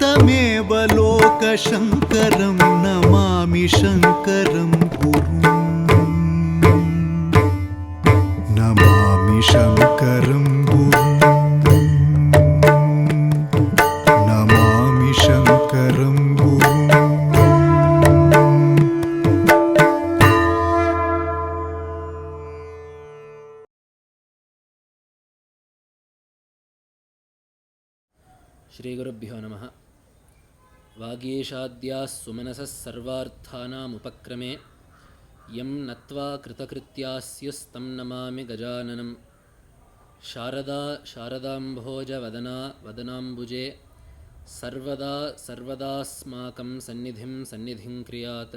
तमेवलोकशङ्करं नमामि शङ्करं गुरुम् नमामि शङ्करं गुरुम् नमामि शङ्करं गुरुम् श्रीगुरुभ्यो नमः वागीशाद्याः सुमनसः सर्वार्थानामुपक्रमे यं नत्वा कृतकृत्यास्युस्तं नमामि गजाननं शारदा शारदाम्भोजवदना वदनाम्बुजे सर्वदा सर्वदास्माकं सन्निधिं सन्निधिं क्रियात्।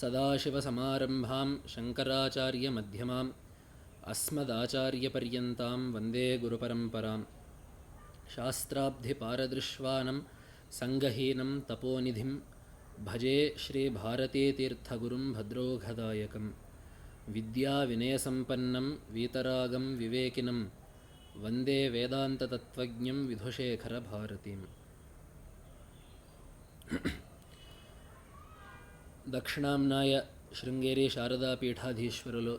सदाशिवसमारम्भां शङ्कराचार्यमध्यमाम् अस्मदाचार्यपर्यन्तां वन्दे गुरुपरम्परां शास्त्राब्धिपारदृश्वानं सङ्गहीनं तपोनिधिं भजे श्रीभारतीतीर्थगुरुं भद्रोघदायकं विद्याविनयसम्पन्नं वीतरागं विवेकिनं वन्दे वेदान्ततत्त्वज्ञं विधुशेखरभारतीम् దక్షిణాంనాయ శృంగేరి శారదాపీఠాధీశ్వరులు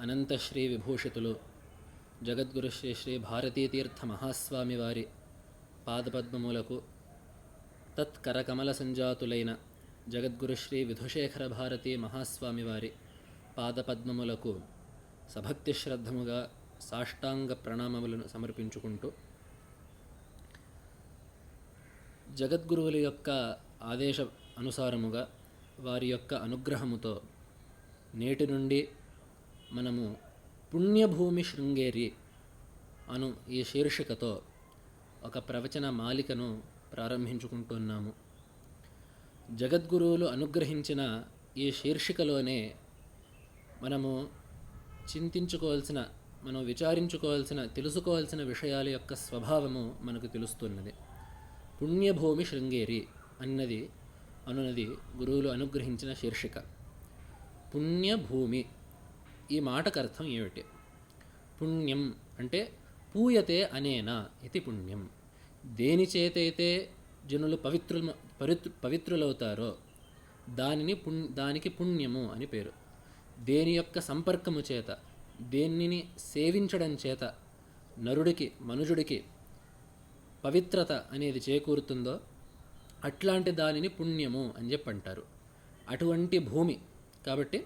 అనంతశ్రీ విభూషితులు జగద్గురు శ్రీ శ్రీ భారతీతీర్థ మహాస్వామి వారి పాదపద్మములకు తత్కరకమల సంజాతులైన జగద్గురు శ్రీ విధుశేఖర భారతీ మహాస్వామి వారి పాదపద్మములకు సభక్తి శ్రద్ధముగా సాష్టాంగ ప్రణామములను సమర్పించుకుంటూ జగద్గురువుల యొక్క ఆదేశ అనుసారముగా వారి యొక్క అనుగ్రహముతో నేటి నుండి మనము పుణ్యభూమి శృంగేరి అను ఈ శీర్షికతో ఒక ప్రవచన మాలికను ప్రారంభించుకుంటున్నాము. జగద్గురువులు అనుగ్రహించిన ఈ శీర్షికలోనే మనము చింతించుకోవాల్సిన మనం విచారించుకోవాల్సిన తెలుసుకోవాల్సిన విషయాల యొక్క స్వభావము మనకు తెలుస్తున్నది. పుణ్యభూమి శృంగేరి అన్నది అనున్నది గురువులు అనుగ్రహించిన శీర్షిక. పుణ్యభూమి ఈ మాటకు అర్థం ఏమిటి? పుణ్యం అంటే పూయతే అనేనా ఇది పుణ్యం. దేని చేతైతే జనులు పవిత్రు పవిత్రు పవిత్రులవుతారో దానిని పుణ్ దానికి పుణ్యము అని పేరు. దేని యొక్క సంపర్కము చేత దేనిని సేవించడం చేత నరుడికి మనుజుడికి పవిత్రత అనేది చేకూరుతుందో అట్లాంటి దానిని పుణ్యము అని చెప్పి అంటారు. అటువంటి భూమి కాబట్టి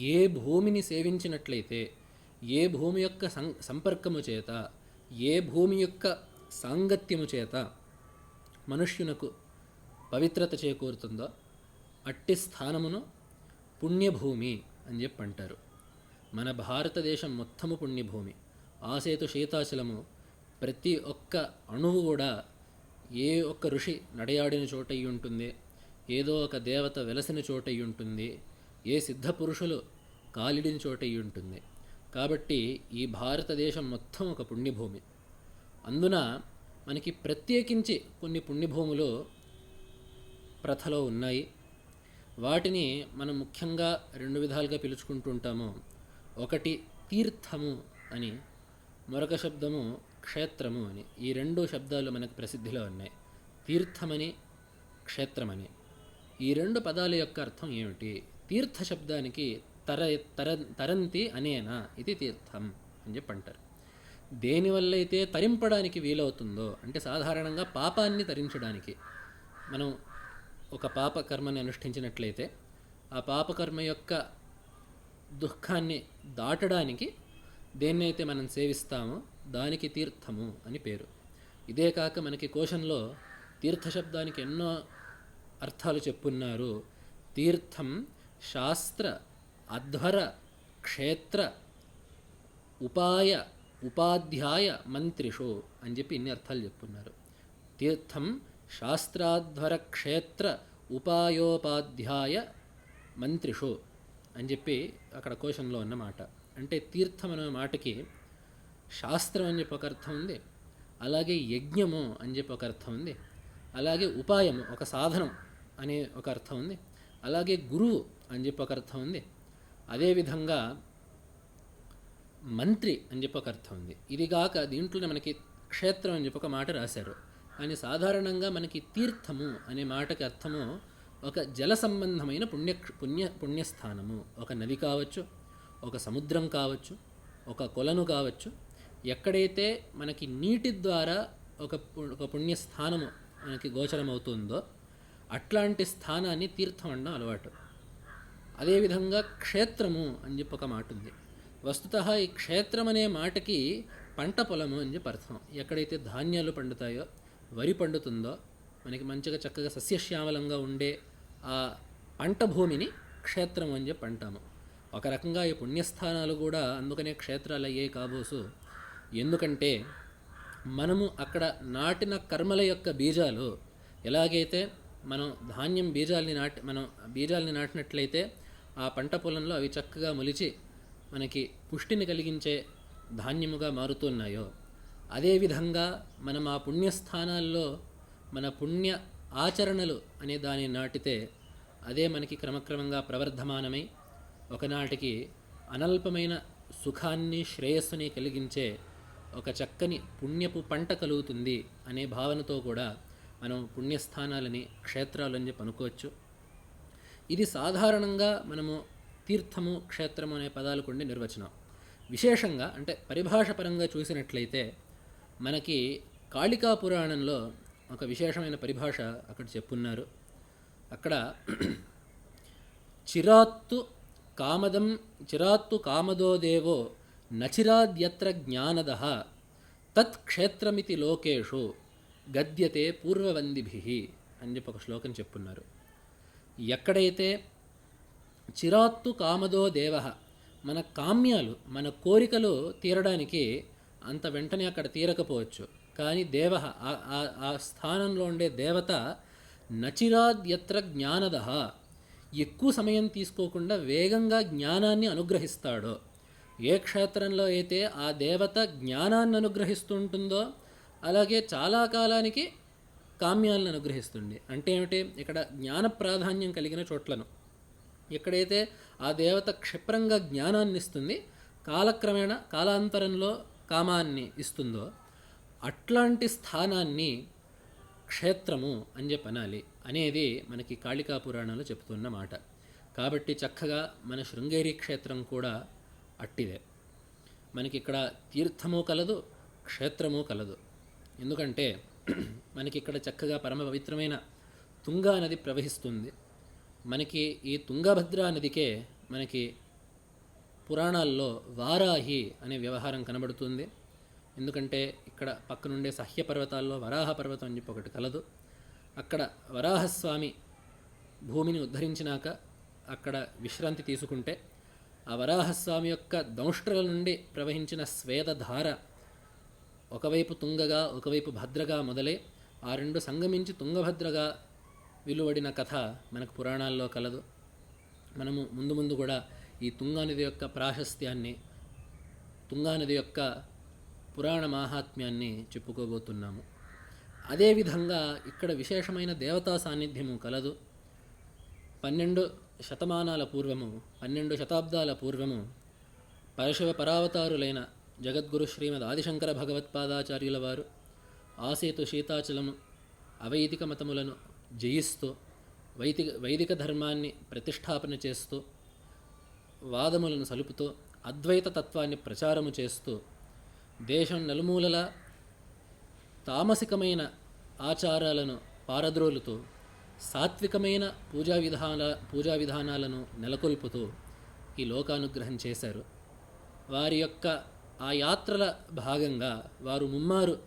ఏ భూమిని సేవించినట్లయితే ఏ భూమి యొక్క సం సంపర్కము చేత ఏ భూమి యొక్క సాంగత్యము చేత మనుష్యునకు పవిత్రత చేకూరుతుందో అట్టి స్థానమును పుణ్యభూమి అని చెప్పి అంటారు మన భారతదేశం మొత్తము పుణ్యభూమి. ఆసేతు శీతాచలము ప్రతి ఒక్క అణువు కూడా ఏ ఒక్క ఋషి నడయాడిన చోట ఉంటుంది ఏదో ఒక దేవత వెలసిన చోట ఉంటుంది ఏ సిద్ధ పురుషులు కాలిడిన చోట ఉంటుంది. కాబట్టి ఈ భారతదేశం మొత్తం ఒక పుణ్యభూమి. అందున మనకి ప్రత్యేకించి కొన్ని పుణ్యభూములు ప్రథలో ఉన్నాయి. వాటిని మనం ముఖ్యంగా రెండు విధాలుగా పిలుచుకుంటుంటాము. ఒకటి తీర్థము అని మరొక శబ్దము క్షేత్రము అని. ఈ రెండు శబ్దాలు మనకు ప్రసిద్ధిలో ఉన్నాయి. తీర్థమని క్షేత్రమని. ఈ రెండు పదాల యొక్క అర్థం ఏమిటి? తీర్థ శబ్దానికి తర తర తరంతి అనేనా ఇది తీర్థం అని చెప్పి అంటారు. దేనివల్లైతే అయితే తరింపడానికి వీలవుతుందో అంటే సాధారణంగా పాపాన్ని తరించడానికి మనం ఒక పాప కర్మని అనుష్ఠించినట్లయితే ఆ పాపకర్మ యొక్క దుఃఖాన్ని దాటడానికి దేన్నైతే మనం సేవిస్తామో దానికి తీర్థము అని పేరు. ఇదే కాక మనకి కోశంలో తీర్థశబ్దానికి ఎన్నో అర్థాలు చెప్పున్నారు. తీర్థం శాస్త్ర అధ్వర క్షేత్ర ఉపాయ ఉపాధ్యాయ మంత్రిషు అని చెప్పి ఇన్ని అర్థాలు చెప్పున్నారు. తీర్థం శాస్త్రాధ్వర క్షేత్ర ఉపాయోపాధ్యాయ మంత్రిషు అని చెప్పి అక్కడ కోశంలో ఉన్న మాట అంటే తీర్థం అనే మాటకి శాస్త్రం అని చెప్పి ఒక అర్థం ఉంది. అలాగే యజ్ఞము అని చెప్పి ఒక అర్థం ఉంది. అలాగే ఉపాయము ఒక సాధనం అనే ఒక అర్థం ఉంది. అలాగే గురువు అని చెప్పి ఒక అర్థం ఉంది. అదేవిధంగా మంత్రి అని చెప్పి ఒక అర్థం ఉంది. ఇది కాక దీంట్లోనే మనకి క్షేత్రం అని చెప్పి ఒక మాట రాశారు. అని సాధారణంగా మనకి తీర్థము అనే మాటకి అర్థము ఒక జల సంబంధమైన పుణ్య పుణ్య పుణ్యస్థానము. ఒక నది కావచ్చు ఒక సముద్రం కావచ్చు ఒక కొలను కావచ్చు ఎక్కడైతే మనకి నీటి ద్వారా ఒక పు- ఒక పుణ్యస్థానము మనకి గోచరమవుతుందో అట్లాంటి స్థానాన్ని తీర్థం అనడం అలవాటు. అదేవిధంగా క్షేత్రము అని చెప్పి ఒక మాట ఉంది. వస్తుత ఈ క్షేత్రం అనే మాటకి పంట పొలము అని చెప్పి అర్థం ఎక్కడైతే ధాన్యాలు పండుతాయో వరి పండుతుందో మనకి మంచిగా చక్కగా సస్యశ్యామలంగా ఉండే ఆ పంట భూమిని క్షేత్రం అని చెప్పి అంటాము. ఒక రకంగా ఈ పుణ్యస్థానాలు కూడా అందుకనే క్షేత్రాలు అయ్యే కాబోసు. ఎందుకంటే మనము అక్కడ నాటిన కర్మల యొక్క బీజాలు ఎలాగైతే మనం ధాన్యం బీజాల్ని నాటి మనం బీజాల్ని నాటినట్లయితే ఆ పంట పొలంలో అవి చక్కగా మొలిచి మనకి పుష్టిని కలిగించే ధాన్యముగా మారుతున్నాయో అదేవిధంగా మనం ఆ పుణ్యస్థానాల్లో మన పుణ్య ఆచరణలు అనే దాన్ని నాటితే అదే మనకి క్రమక్రమంగా ప్రవర్ధమానమై ఒకనాటికి అనల్పమైన సుఖాన్ని శ్రేయస్సుని కలిగించే ఒక చక్కని పుణ్యపు పంట కలుగుతుంది అనే భావనతో కూడా మనం పుణ్యస్థానాలని క్షేత్రాలని చెప్పి అనుకోవచ్చు. ఇది సాధారణంగా మనము తీర్థము క్షేత్రము అనే పదాలకు ఉండే నిర్వచనం. విశేషంగా అంటే పరిభాష పరంగా చూసినట్లయితే మనకి కాళికా పురాణంలో ఒక విశేషమైన పరిభాష అక్కడ చెప్పున్నారు. అక్కడ చిరాత్తు కామదం చిరాత్తు కామదో దేవో నచిరాద్యత్ర జ్ఞానద తత్ క్షేత్రమితి లోకేషు గద్యతే పూర్వవందిభి అని చెప్పి ఒక శ్లోకం చెప్పున్నారు. ఎక్కడైతే చిరాత్తు కామదో దేవ. మన కామ్యాలు మన కోరికలు తీరడానికి అంత వెంటనే అక్కడ తీరకపోవచ్చు. కానీ దేవ ఆ- ఆ- స్థానంలో ఉండే దేవత నచిరాద్యత్ర జ్ఞానద. ఎక్కువ సమయం తీసుకోకుండా వేగంగా జ్ఞానాన్ని అనుగ్రహిస్తాడో. ఏ క్షేత్రంలో అయితే ఆ దేవత జ్ఞానాన్ని అనుగ్రహిస్తుంటుందో అలాగే చాలా కాలానికి కామ్యాలను అనుగ్రహిస్తుంది. అంటే ఏమిటి? ఇక్కడ జ్ఞాన ప్రాధాన్యం కలిగిన చోట్లను. ఎక్కడైతే ఆ దేవత క్షిప్రంగా జ్ఞానాన్ని ఇస్తుంది కాలక్రమేణ కాలాంతరంలో కామాన్ని ఇస్తుందో అట్లాంటి స్థానాన్ని క్షేత్రము అని చెప్పనాలి అనేది మనకి కాళికా పురాణంలో చెబుతున్న మాట. కాబట్టి చక్కగా మన శృంగేరి క్షేత్రం కూడా అట్టిదే. మనకి ఇక్కడ తీర్థము కలదు క్షేత్రము కలదు. ఎందుకంటే మనకి ఇక్కడ చక్కగా పరమ పవిత్రమైన తుంగా నది ప్రవహిస్తుంది. మనకి ఈ తుంగభద్రా నదికే మనకి పురాణాల్లో వారాహి అనే వ్యవహారం కనబడుతుంది. ఎందుకంటే ఇక్కడ పక్కనుండే సహ్య పర్వతాల్లో వరాహ పర్వతం అని చెప్పి ఒకటి కలదు. అక్కడ వరాహస్వామి భూమిని ఉద్ధరించినాక అక్కడ విశ్రాంతి తీసుకుంటే ఆ వరాహస్వామి యొక్క దంష్ట్రల నుండి ప్రవహించిన స్వేదధార ఒకవైపు తుంగగా ఒకవైపు భద్రగా మొదలై ఆ రెండు సంగమించి తుంగభద్రగా విలువడిన కథ మనకు పురాణాల్లో కలదు. మనము ముందు ముందు కూడా ఈ తుంగానది యొక్క ప్రాశస్త్యాన్ని తుంగానది యొక్క పురాణ మాహాత్మ్యాన్ని చెప్పుకోబోతున్నాము. అదేవిధంగా ఇక్కడ విశేషమైన దేవతా సాన్నిధ్యము కలదు. పన్నెండు శతమానాల పూర్వము పన్నెండు శతాబ్దాల పూర్వము పరశివ పరావతారులైన జగద్గురు శ్రీమద్ ఆదిశంకర భగవత్పాదాచార్యుల వారు ఆసేతు శీతాచలము అవైదిక మతములను జయిస్తూ వైదిక వైదిక ధర్మాన్ని ప్రతిష్టాపన చేస్తూ వాదములను సలుపుతూ అద్వైత తత్వాన్ని ప్రచారము చేస్తూ దేశం నలుమూలల తామసికమైన ఆచారాలను పారద్రోలుతూ సాత్వికమైన పూజా విధాన పూజా విధానాలను నెలకొల్పుతూ ఈ లోకానుగ్రహం చేశారు. వారి యొక్క ఆ యాత్రల భాగంగా వారు ముమ్మారు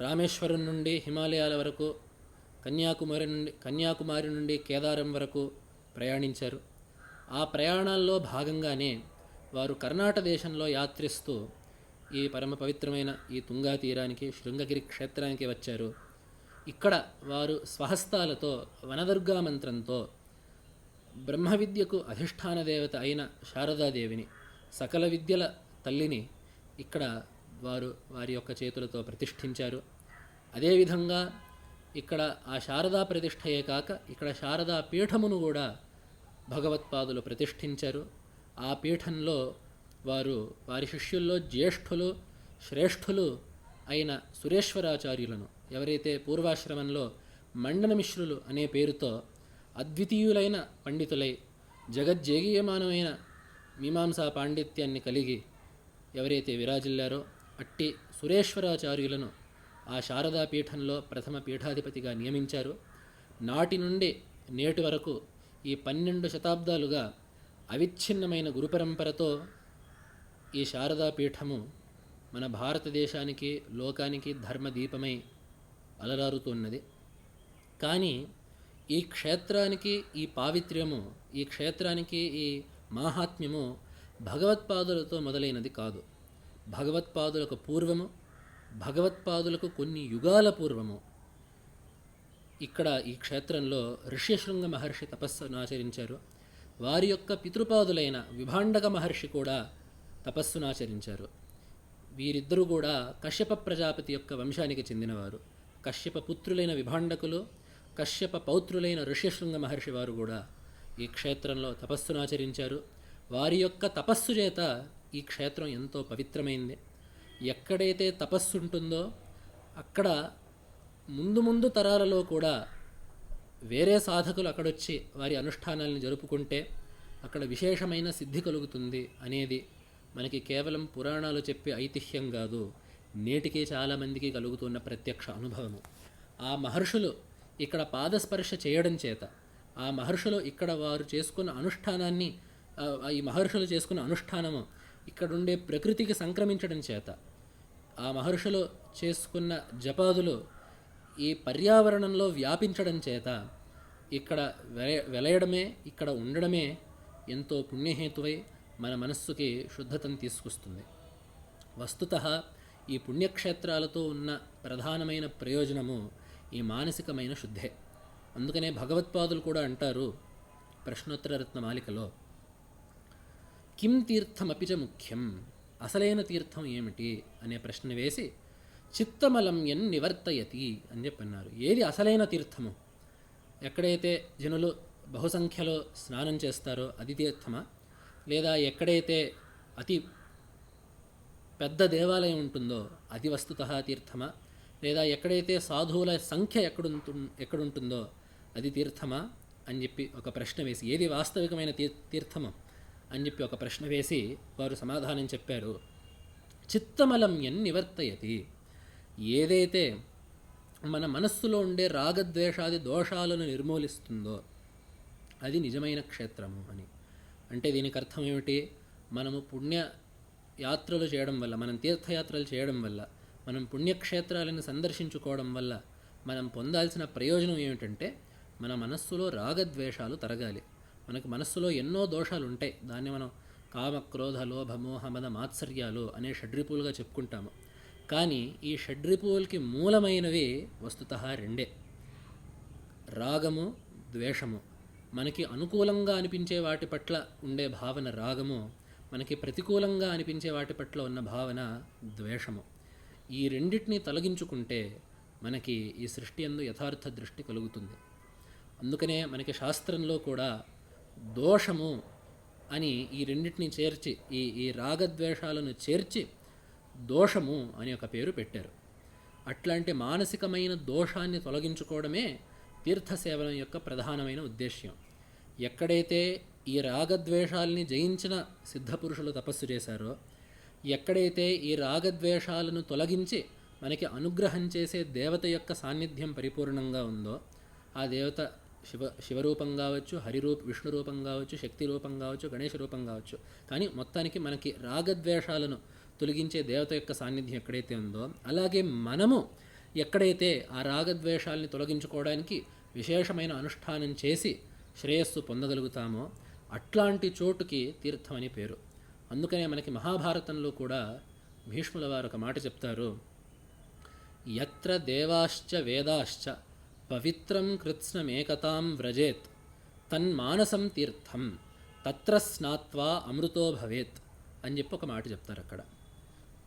రామేశ్వరం నుండి హిమాలయాల వరకు కన్యాకుమారి నుండి కన్యాకుమారి నుండి కేదారం వరకు ప్రయాణించారు. ఆ ప్రయాణాల్లో భాగంగానే వారు కర్ణాటక దేశంలో యాత్రిస్తూ ఈ పరమ పవిత్రమైన ఈ తుంగా తీరానికి శృంగగిరి క్షేత్రానికి వచ్చారు. ఇక్కడ వారు స్వహస్తాలతో వనదుర్గా మంత్రంతో బ్రహ్మ విద్యకు అధిష్టాన దేవత అయిన శారదాదేవిని సకల విద్యల తల్లిని ఇక్కడ వారు వారి యొక్క చేతులతో ప్రతిష్ఠించారు. అదేవిధంగా ఇక్కడ ఆ శారదా ప్రతిష్టయే కాక ఇక్కడ శారదా పీఠమును కూడా భగవత్పాదులు ప్రతిష్ఠించారు. ఆ పీఠంలో వారు వారి శిష్యుల్లో జ్యేష్ఠులు శ్రేష్ఠులు అయిన సురేశ్వరాచార్యులను ఎవరైతే పూర్వాశ్రమంలో మండన మిశ్రులు అనే పేరుతో అద్వితీయులైన పండితులై జగజ్జేగీయమానమైన మీమాంసా పాండిత్యాన్ని కలిగి ఎవరైతే విరాజిల్లారో అట్టి సురేశ్వరాచార్యులను ఆ శారదా పీఠంలో ప్రథమ పీఠాధిపతిగా నియమించారు. నాటి నుండి నేటి వరకు ఈ పన్నెండు శతాబ్దాలుగా అవిచ్ఛిన్నమైన గురుపరంపరతో ఈ శారదా పీఠము మన భారతదేశానికి లోకానికి ధర్మదీపమై అలరారుతున్నది. కానీ ఈ క్షేత్రానికి ఈ పావిత్ర్యము ఈ క్షేత్రానికి ఈ మాహాత్మ్యము భగవత్పాదులతో మొదలైనది కాదు. భగవత్పాదులకు పూర్వము భగవత్పాదులకు కొన్ని యుగాల పూర్వము ఇక్కడ ఈ క్షేత్రంలో ఋష్యశృంగ మహర్షి తపస్సును ఆచరించారు. వారి యొక్క పితృపాదులైన విభాండక మహర్షి కూడా తపస్సును ఆచరించారు. వీరిద్దరూ కూడా కశ్యప ప్రజాపతి యొక్క వంశానికి చెందినవారు. కశ్యప పుత్రులైన విభాండకులు కశ్యప పౌత్రులైన ఋష్యశృంగ మహర్షి వారు కూడా ఈ క్షేత్రంలో తపస్సును ఆచరించారు. వారి యొక్క తపస్సు చేత ఈ క్షేత్రం ఎంతో పవిత్రమైంది. ఎక్కడైతే తపస్సు ఉంటుందో అక్కడ ముందు ముందు తరాలలో కూడా వేరే సాధకులు అక్కడొచ్చి వారి అనుష్ఠానాలను జరుపుకుంటే అక్కడ విశేషమైన సిద్ధి కలుగుతుంది అనేది మనకి కేవలం పురాణాలు చెప్పే ఐతిహ్యం కాదు. నేటికి చాలామందికి కలుగుతున్న ప్రత్యక్ష అనుభవము. ఆ మహర్షులు ఇక్కడ పాదస్పర్శ చేయడం చేత ఆ మహర్షులు ఇక్కడ వారు చేసుకున్న అనుష్ఠానాన్ని ఈ మహర్షులు చేసుకున్న అనుష్ఠానము ఇక్కడుండే ప్రకృతికి సంక్రమించడం చేత ఆ మహర్షులు చేసుకున్న జపాదులు ఈ పర్యావరణంలో వ్యాపించడం చేత ఇక్కడ వెల వెలయడమే ఇక్కడ ఉండడమే ఎంతో పుణ్యహేతువై మన మనస్సుకి శుద్ధతను తీసుకొస్తుంది. వస్తుత ఈ పుణ్యక్షేత్రాలతో ఉన్న ప్రధానమైన ప్రయోజనము ఈ మానసికమైన శుద్ధే. అందుకనే భగవత్పాదులు కూడా అంటారు ప్రశ్నోత్తర మాలికలో కిం తీర్థమపి చ ముఖ్యం? అసలైన తీర్థం ఏమిటి అనే ప్రశ్న వేసి చిత్తమలం ఎన్ నివర్తయతి అని చెప్పన్నారు ఏది అసలైన తీర్థము? ఎక్కడైతే జనులు బహుసంఖ్యలో స్నానం చేస్తారో అది తీర్థమా? లేదా ఎక్కడైతే అతి పెద్ద దేవాలయం ఉంటుందో అది వస్తుత తీర్థమా? లేదా ఎక్కడైతే సాధువుల సంఖ్య ఎక్కడుంటు ఎక్కడుంటుందో అది తీర్థమా? అని చెప్పి ఒక ప్రశ్న వేసి ఏది వాస్తవికమైన తీర్ తీర్థము? అని చెప్పి ఒక ప్రశ్న వేసి వారు సమాధానం చెప్పారు. చిత్తమలం ఎన్ నివర్తయతి? ఏదైతే మన మనస్సులో ఉండే రాగద్వేషాది దోషాలను నిర్మూలిస్తుందో అది నిజమైన క్షేత్రము అని. అంటే దీనికి అర్థం ఏమిటి? మనము పుణ్య యాత్రలు చేయడం వల్ల మనం తీర్థయాత్రలు చేయడం వల్ల మనం పుణ్యక్షేత్రాలను సందర్శించుకోవడం వల్ల మనం పొందాల్సిన ప్రయోజనం ఏమిటంటే మన మనస్సులో రాగద్వేషాలు తరగాలి. మనకు మనస్సులో ఎన్నో దోషాలు ఉంటాయి దాన్ని మనం కామ క్రోధ లోభ మోహ మద మాత్సర్యాలు అనే షడ్రిపులుగా చెప్పుకుంటాము. కానీ ఈ షడ్రిపులకి మూలమైనవి వస్తుత రెండే. రాగము ద్వేషము. మనకి అనుకూలంగా అనిపించే వాటి పట్ల ఉండే భావన రాగము మనకి ప్రతికూలంగా అనిపించే వాటి పట్ల ఉన్న భావన ద్వేషము. ఈ రెండింటిని తొలగించుకుంటే మనకి ఈ సృష్టి అందు యథార్థ దృష్టి కలుగుతుంది. అందుకనే మనకి శాస్త్రంలో కూడా దోషము అని ఈ రెండింటిని చేర్చి ఈ ఈ రాగద్వేషాలను చేర్చి దోషము అని ఒక పేరు పెట్టారు. అట్లాంటి మానసికమైన దోషాన్ని తొలగించుకోవడమే తీర్థసేవనం యొక్క ప్రధానమైన ఉద్దేశ్యం. ఎక్కడైతే ఈ రాగద్వేషాలని జయించిన సిద్ధపురుషులు తపస్సు చేశారో ఎక్కడైతే ఈ రాగద్వేషాలను తొలగించి మనకి అనుగ్రహం చేసే దేవత యొక్క సాన్నిధ్యం పరిపూర్ణంగా ఉందో ఆ దేవత శివ శివరూపం కావచ్చు హరిరూప విష్ణు రూపం కావచ్చు శక్తి రూపం కావచ్చు గణేష రూపం కావచ్చు. కానీ మొత్తానికి మనకి రాగద్వేషాలను తొలగించే దేవత యొక్క సాన్నిధ్యం ఎక్కడైతే ఉందో అలాగే మనము ఎక్కడైతే ఆ రాగద్వేషాలని తొలగించుకోవడానికి విశేషమైన అనుష్ఠానం చేసి శ్రేయస్సు పొందగలుగుతామో అట్లాంటి చోటుకి తీర్థం అని పేరు. అందుకనే మనకి మహాభారతంలో కూడా భీష్ముల వారు ఒక మాట చెప్తారు. ఎత్ర దేవాశ్చ వేదాశ్చ పవిత్రం కృత్స్నమేకతాం వ్రజేత్ తన్మానసం తీర్థం తత్ర స్నాత్వా అమృతో భవేత్ అని చెప్పి ఒక మాట చెప్తారు అక్కడ.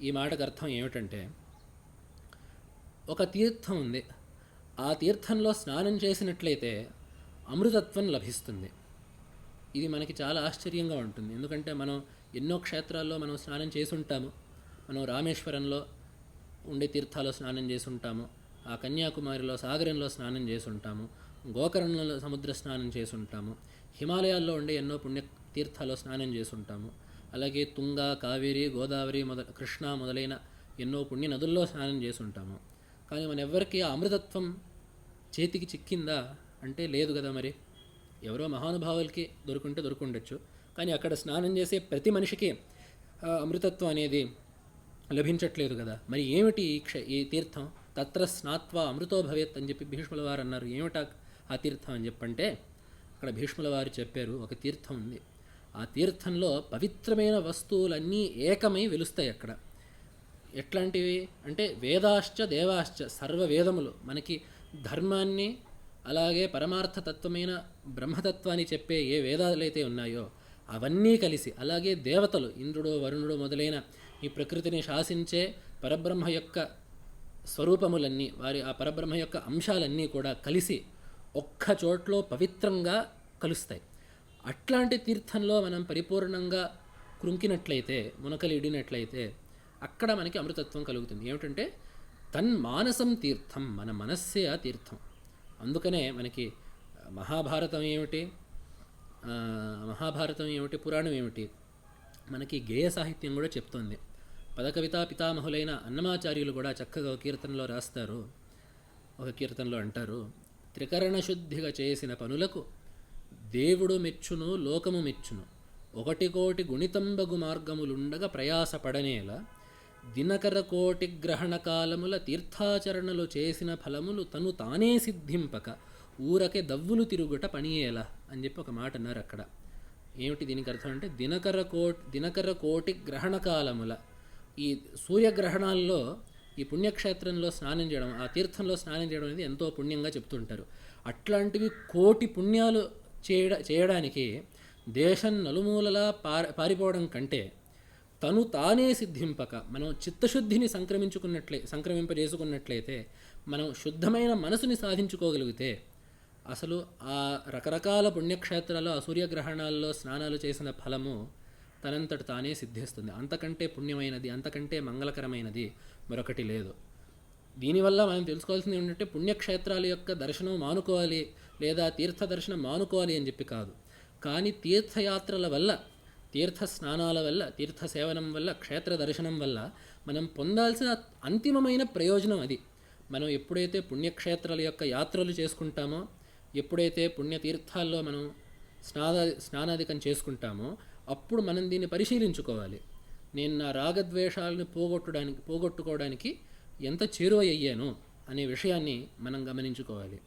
ఈ మాటకు అర్థం ఏమిటంటే ఒక తీర్థం ఉంది. ఆ తీర్థంలో స్నానం చేసినట్లయితే అమృతత్వం లభిస్తుంది. ఇది మనకి చాలా ఆశ్చర్యంగా ఉంటుంది. ఎందుకంటే మనం ఎన్నో క్షేత్రాల్లో మనం స్నానం చేసి ఉంటాము. మనం రామేశ్వరంలో ఉండే తీర్థాల్లో స్నానం చేసి ఉంటాము. ఆ కన్యాకుమారిలో సాగరంలో స్నానం చేసి ఉంటాము గోకర్ణంలో సముద్ర స్నానం చేసి ఉంటాము హిమాలయాల్లో ఉండే ఎన్నో పుణ్య తీర్థాల్లో స్నానం చేసి ఉంటాము అలాగే తుంగ కావేరి గోదావరి మొద కృష్ణ మొదలైన ఎన్నో పుణ్య నదుల్లో స్నానం చేసి ఉంటాము కానీ మన ఎవ్వరికి ఆ అమృతత్వం చేతికి చిక్కిందా? అంటే లేదు కదా మరి. ఎవరో మహానుభావులకి దొరుకుంటే దొరుకుండొచ్చు. కానీ అక్కడ స్నానం చేసే ప్రతి మనిషికి అమృతత్వం అనేది లభించట్లేదు కదా. మరి ఏమిటి ఈ క్ష ఈ తీర్థం? తత్ర స్నాత్వా అమృతో భవేత్ అని చెప్పి భీష్ముల వారు అన్నారు. ఏమిటా ఆ తీర్థం అని చెప్పంటే అక్కడ భీష్ముల వారు చెప్పారు ఒక తీర్థం ఉంది. ఆ తీర్థంలో పవిత్రమైన వస్తువులన్నీ ఏకమై వెలుస్తాయి అక్కడ. ఎట్లాంటివి? అంటే వేదాశ్చ దేవాశ్చ సర్వ వేదములు మనకి ధర్మాన్ని అలాగే పరమార్థతత్వమైన బ్రహ్మతత్వాన్ని చెప్పే ఏ వేదాలైతే ఉన్నాయో అవన్నీ కలిసి అలాగే దేవతలు ఇంద్రుడు వరుణుడు మొదలైన ఈ ప్రకృతిని శాసించే పరబ్రహ్మ యొక్క స్వరూపములన్నీ వారి ఆ పరబ్రహ్మ యొక్క అంశాలన్నీ కూడా కలిసి ఒక్క చోట్లో పవిత్రంగా కలుస్తాయి. అట్లాంటి తీర్థంలో మనం పరిపూర్ణంగా కృంకినట్లయితే మునకలు ఇడినట్లయితే అక్కడ మనకి అమృతత్వం కలుగుతుంది. ఏమిటంటే తన్మానసం తీర్థం మన మనస్సే ఆ తీర్థం. అందుకనే మనకి మహాభారతం ఏమిటి? మహాభారతం ఏమిటి? పురాణం ఏమిటి? మనకి గేయ సాహిత్యం కూడా చెప్తోంది. పదకవితా పితామహులైన అన్నమాచార్యులు కూడా చక్కగా ఒక కీర్తనలో రాస్తారు. ఒక కీర్తనలో అంటారు త్రికరణ శుద్ధిగా చేసిన పనులకు దేవుడు మెచ్చును లోకము మెచ్చును. ఒకటి కోటి గుణితంబగు మార్గములుండగా ప్రయాసపడనేలా దినకర కోటి గ్రహణ కాలముల తీర్థాచరణలు చేసిన ఫలములు తను తానే సిద్ధింపక ఊరకే దవ్వులు తిరుగుట పనియేలా అని చెప్పి ఒక మాట అన్నారు అక్కడ. ఏమిటి దీనికి అర్థం అంటే దినకర కోటి దినకర కోటి గ్రహణ కాలముల ఈ సూర్యగ్రహణాల్లో ఈ పుణ్యక్షేత్రంలో స్నానం చేయడం ఆ తీర్థంలో స్నానం చేయడం అనేది ఎంతో పుణ్యంగా చెప్తుంటారు. అట్లాంటివి కోటి పుణ్యాలు చేయడ చేయడానికి దేశం నలుమూలలా పారి పారిపోవడం కంటే తను తానే సిద్ధింపక మనం చిత్తశుద్ధిని సంక్రమించుకున్నట్లే సంక్రమింపజేసుకున్నట్లయితే మనం శుద్ధమైన మనసుని సాధించుకోగలిగితే అసలు ఆ రకరకాల పుణ్యక్షేత్రాల్లో ఆ సూర్యగ్రహణాల్లో స్నానాలు చేసిన ఫలము తనంతట తానే సిద్ధిస్తుంది. అంతకంటే పుణ్యమైనది అంతకంటే మంగళకరమైనది మరొకటి లేదు. దీనివల్ల మనం తెలుసుకోవాల్సింది ఏంటంటే పుణ్యక్షేత్రాల యొక్క దర్శనం మానుకోవాలి లేదా తీర్థ దర్శనం మానుకోవాలి అని చెప్పి కాదు. కానీ తీర్థయాత్రల వల్ల తీర్థ స్నానాల వల్ల తీర్థ సేవనం వల్ల క్షేత్ర దర్శనం వల్ల మనం పొందాల్సిన అంతిమమైన ప్రయోజనం అది. మనం ఎప్పుడైతే పుణ్యక్షేత్రాల యొక్క యాత్రలు చేసుకుంటామో ఎప్పుడైతే పుణ్యతీర్థాల్లో మనం స్నాన స్నానాధికం చేసుకుంటామో అప్పుడు మనం దీన్ని పరిశీలించుకోవాలి. నేను నా రాగద్వేషాలను పోగొట్టడానికి పోగొట్టుకోవడానికి ఎంత చేరువ అయ్యాను అనే విషయాన్ని మనం గమనించుకోవాలి.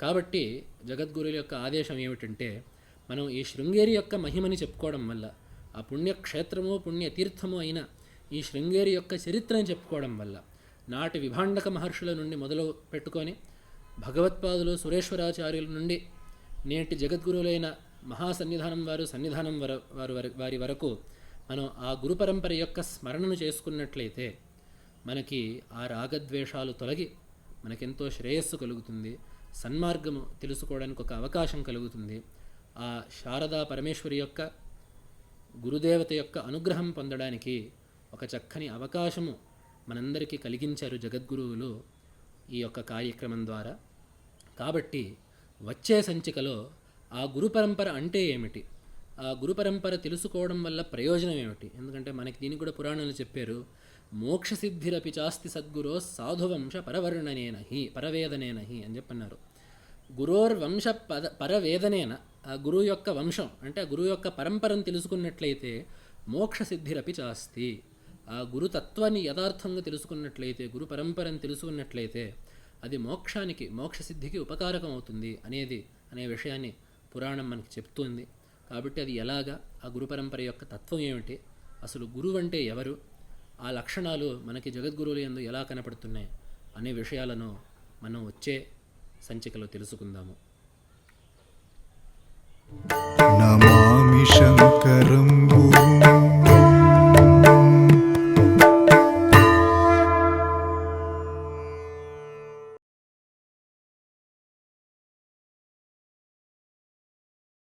కాబట్టి జగద్గురుల యొక్క ఆదేశం ఏమిటంటే మనం ఈ శృంగేరి యొక్క మహిమని చెప్పుకోవడం వల్ల ఆ పుణ్యక్షేత్రము పుణ్యతీర్థము అయిన ఈ శృంగేరి యొక్క చరిత్రని చెప్పుకోవడం వల్ల నాటి విభాండక మహర్షుల నుండి మొదలు పెట్టుకొని భగవత్పాదులు సురేశ్వరాచార్యుల నుండి నేటి జగద్గురువులైన మహాసన్నిధానం వారు సన్నిధానం వర వారు వారి వరకు మనం ఆ గురు పరంపర యొక్క స్మరణను చేసుకున్నట్లయితే మనకి ఆ రాగద్వేషాలు తొలగి మనకెంతో శ్రేయస్సు కలుగుతుంది. సన్మార్గము తెలుసుకోవడానికి ఒక అవకాశం కలుగుతుంది. ఆ శారదా పరమేశ్వరి యొక్క గురుదేవత యొక్క అనుగ్రహం పొందడానికి ఒక చక్కని అవకాశము మనందరికీ కలిగించారు జగద్గురువులు ఈ యొక్క కార్యక్రమం ద్వారా. కాబట్టి వచ్చే సంచికలో ఆ గురు పరంపర అంటే ఏమిటి? ఆ గురు పరంపర తెలుసుకోవడం వల్ల ప్రయోజనం ఏమిటి? ఎందుకంటే మనకి దీనికి కూడా పురాణాలు చెప్పారు మోక్షసిద్ధిరపి చాస్తి సద్గురో సాధువంశ పరవర్ణనేన హి పరవేదనేన హి అని చెప్పన్నారు. గురోర్ వంశ పద పరవేదనేన ఆ గురువు యొక్క వంశం అంటే ఆ గురువు యొక్క పరంపరను తెలుసుకున్నట్లయితే మోక్షసిద్ధిరపి చాస్తి. ఆ గురుతత్వాన్ని యథార్థంగా తెలుసుకున్నట్లయితే గురు పరంపరను తెలుసుకున్నట్లయితే అది మోక్షానికి మోక్షసిద్ధికి ఉపకారకం అవుతుంది అనేది అనే విషయాన్ని పురాణం మనకి చెప్తుంది. కాబట్టి అది ఎలాగా ఆ గురు పరంపర యొక్క తత్వం ఏమిటి అసలు గురువు అంటే ఎవరు ఆ లక్షణాలు మనకి జగద్గురువులు ఎందు ఎలా కనపడుతున్నాయి అనే విషయాలను మనం వచ్చే సంచికలో తెలుసుకుందాము. నమామి శంకరం